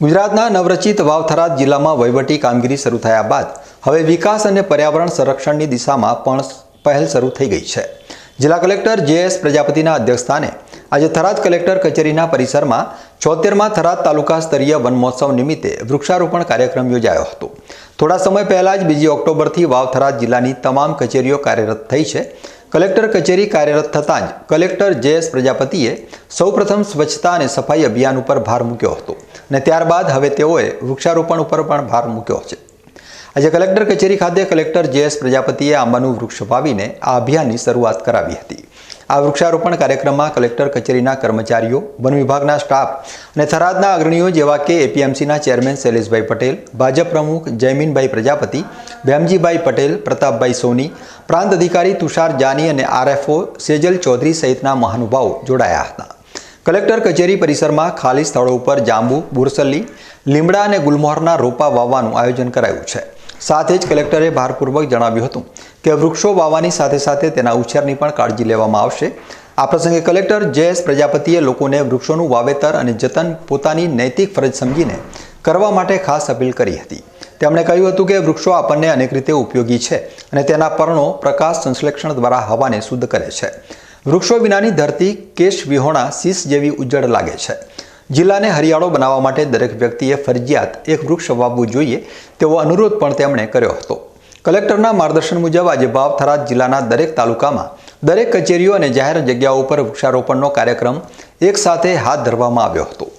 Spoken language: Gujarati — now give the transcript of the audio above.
ગુજરાતના નવરચિત વાવથરા જિલ્લામાં વહીવટી કામગીરી શરૂ થયા બાદ હવે વિકાસ અને પર્યાવરણ સંરક્ષણની દિશામાં પણ પહેલ શરૂ થઈ ગઈ છે. જિલ્લા કલેક્ટર જે એસ પ્રજાપતિના અધ્યક્ષસ્થાને આજે થરાદ કલેક્ટર કચેરીના પરિસરમાં છોતેરમાં થરાદ તાલુકા સ્તરીય વન મહોત્સવ નિમિત્તે વૃક્ષારોપણ કાર્યક્રમ યોજાયો હતો. થોડા સમય પહેલા જ બીજી ઓક્ટોબરથી વાવ થરાદ જિલ્લાની તમામ કચેરીઓ કાર્યરત થઈ છે. કલેક્ટર કચેરી કાર્યરત થતાં જ કલેક્ટર જે એસ પ્રજાપતિએ સૌપ્રથમ સ્વચ્છતા અને સફાઈ અભિયાન ઉપર ભાર મૂક્યો હતો. અને ત્યારબાદ હવે તેઓએ વૃક્ષારોપણ ઉપર પણ ભાર મૂક્યો છે. આજે કલેક્ટર કચેરી ખાતે કલેક્ટર જે એસ પ્રજાપતિએ આંબાનું વૃક્ષ વાવીને આ અભિયાનની શરૂઆત કરાવી હતી. આ વૃક્ષારોપણ કાર્યક્રમમાં કલેક્ટર કચેરીના કર્મચારીઓ, વન વિભાગના સ્ટાફ અને થરાદના અગ્રણીઓ જેવા કે એપીએમસીના ચેરમેન શૈલેષભાઈ પટેલ, ભાજપ પ્રમુખ જયમીનભાઈ પ્રજાપતિ ભેમજીભાઈ પટેલ, પ્રતાપભાઈ સોની, પ્રાંત અધિકારી તુષાર જાની અને આરએફઓ સેજલ ચૌધરી સહિતના મહાનુભાવો જોડાયા હતા. કલેક્ટર કચેરી પરિસરમાં ખાલી સ્થળો ઉપર જાંબુ બુરસલ્લી લીમડા અને ગુલમોહરના રોપા વાવવાનું આયોજન કરાયું છે. સાથે જ કલેક્ટરે ભારપૂર્વક જણાવ્યું હતું કે વૃક્ષો વાવવાની સાથે સાથે તેના ઉછેરની પણ કાળજી લેવામાં આવશે. આ પ્રસંગે કલેક્ટર જયેશ પ્રજાપતિએ લોકોને વૃક્ષોનું વાવેતર અને જતન પોતાની નૈતિક ફરજ સમજીને કરવા માટે ખાસ અપીલ કરી હતી. તેમણે કહ્યું હતું કે વૃક્ષો આપણને અનેક રીતે ઉપયોગી છે અને તેના પર્ણો પ્રકાશ સંશ્લેષણ દ્વારા હવાને શુદ્ધ કરે છે. વૃક્ષો વિનાની ધરતી કેશ વિહોણા શીશ જેવી ઉજ્જડ લાગે છે. જિલ્લાને હરિયાળો બનાવવા માટે દરેક વ્યક્તિએ ફરજિયાત એક વૃક્ષ વાવવું જોઈએ તેવો અનુરોધ પણ તેમણે કર્યો હતો. કલેક્ટરના માર્ગદર્શન મુજબ આજે ભાવ થરાદ જિલ્લાના દરેક તાલુકામાં દરેક કચેરીઓ અને જાહેર જગ્યાઓ ઉપર વૃક્ષારોપણનો કાર્યક્રમ એક સાથે હાથ ધરવામાં આવ્યો હતો.